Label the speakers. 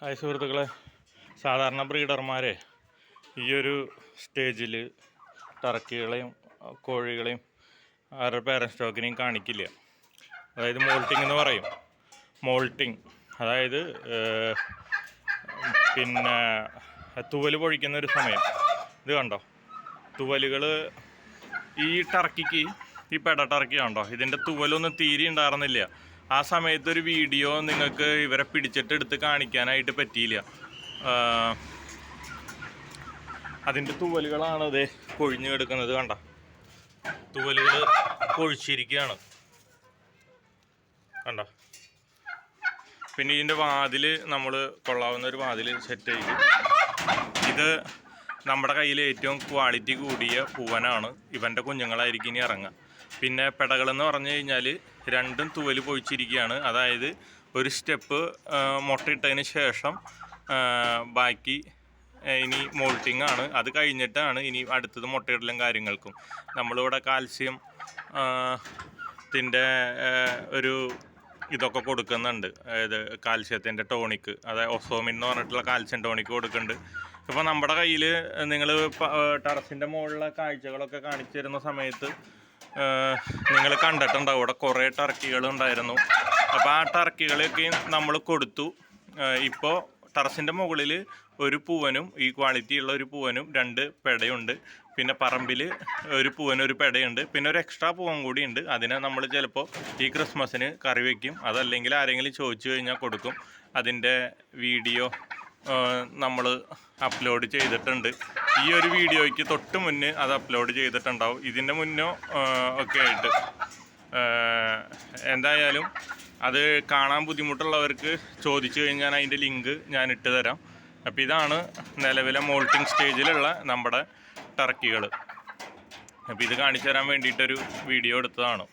Speaker 1: Hi സുഹൃത്തുക്കളെ. സാധാരണ ബ്രീഡർമാരെ ഈ ഒരു സ്റ്റേജിൽ ടർക്കികളെയും കോഴികളെയും അവരുടെ പേരൻ സ്റ്റോക്കിനെയും കാണിക്കില്ല. അതായത് മോൾട്ടിംഗ് എന്ന് പറയും. മോൾട്ടിംഗ് അതായത് പിന്നെ തുവൽ പൊഴിക്കുന്ന ഒരു സമയം. ഇത് കണ്ടോ? തുവലുകൾ ഈ ടർക്കിക്ക് ഈ പെട ടർക്കി കണ്ടോ ഇതിന്റെ തുവലൊന്നും തീരെ ഉണ്ടായിരുന്നില്ല. ആ സമയത്ത് ഒരു വീഡിയോ നിങ്ങൾക്ക് ഇവരെ പിടിച്ചിട്ട് എടുത്ത് കാണിക്കാനായിട്ട് പറ്റിയില്ല. അതിന്റെ തൂവലുകളാണ് ഇത് കൊഴിഞ്ഞു കിടക്കുന്നത് കണ്ട. തൂവലുകൾ കൊഴിച്ചിരിക്കുകയാണ് കണ്ട. പിന്നെ ഇതിന്റെ വാതിൽ നമ്മൾ കൊള്ളാവുന്ന ഒരു വാതിൽ സെറ്റ് ചെയ്തു ഇത് നമ്മുടെ കയ്യിൽ ഏറ്റവും ക്വാളിറ്റി കൂടിയ പൂവനാണ്. ഇവന്റെ കുഞ്ഞുങ്ങളായിരിക്കും ഇനി ഇറങ്ങുക. പിന്നെ പെടകളെന്ന് പറഞ്ഞു കഴിഞ്ഞാൽ രണ്ടും തൂവൽ പൊഴിച്ചിരിക്കുകയാണ്. അതായത് ഒരു സ്റ്റെപ്പ് മുട്ടയിട്ടതിന് ശേഷം ബാക്കി ഇനി മോൾട്ടിംഗ് ആണ്. അത് കഴിഞ്ഞിട്ടാണ് ഇനി അടുത്തത് മുട്ടയിടലും കാര്യങ്ങൾക്കും. നമ്മളിവിടെ കാൽസ്യം ത്തിന്റെ ഒരു ഇതൊക്കെ കൊടുക്കുന്നുണ്ട്. അതായത് കാൽസ്യത്തിന്റെ ടോണിക്ക്. അതായത് ഒസോമിൻ എന്ന് പറഞ്ഞിട്ടുള്ള കാൽസ്യം ടോണിക്ക് കൊടുക്കുന്നുണ്ട്. ഇപ്പോൾ നമ്മുടെ കയ്യിൽ നിങ്ങൾ ടെറസിന്റെ മുകളിലെ കാഴ്ചകളൊക്കെ കാണിച്ചു തരുന്ന സമയത്ത് നിങ്ങൾ കണ്ടിട്ടുണ്ടാവും. അവിടെ കുറേ ടർക്കികൾ ഉണ്ടായിരുന്നു അപ്പോൾ ആ ടർക്കികളെയൊക്കെ നമ്മൾ കൊടുത്തു. ഇപ്പോൾ ടെറസിന്റെ മുകളിൽ ഒരു പൂവനും ഈ ക്വാളിറ്റി ഉള്ള ഒരു പൂവനും രണ്ട് പെടയുണ്ട്. പിന്നെ പറമ്പിൽ ഒരു പൂവനും ഒരു പെടയുണ്ട്. പിന്നെ ഒരു എക്സ്ട്രാ പൂവൻ കൂടി ഉണ്ട്. അതിനെ നമ്മൾ ചിലപ്പോൾ ഈ ക്രിസ്മസിന് കറി വയ്ക്കും അതല്ലെങ്കിൽ ആരെങ്കിലും ചോദിച്ചു കഴിഞ്ഞാൽ കൊടുക്കും. അതിന്റെ വീഡിയോ നമ്മൾ അപ്ലോഡ് ചെയ്തിട്ടുണ്ട്. ഈ ഒരു വീഡിയോയ്ക്ക് തൊട്ട് മുന്നേ അത് അപ്ലോഡ് ചെയ്തിട്ടുണ്ടാവും. ഇതിന്റെ മുന്നോ ഒക്കെ ആയിട്ട്. എന്തായാലും അത് കാണാൻ ബുദ്ധിമുട്ടുള്ളവർക്ക് ചോദിച്ചു കഴിഞ്ഞാൽ അതിന്റെ ലിങ്ക് ഞാൻ ഇട്ട് തരാം. അപ്പോൾ ഇതാണ് നിലവിലെ മോൾട്ടിംഗ് സ്റ്റേജിലുള്ള നമ്മുടെ ടർക്കികൾ അപ്പോൾ ഇത് കാണിച്ചു തരാൻ വേണ്ടിയിട്ടൊരു വീഡിയോ എടുത്തതാണ്.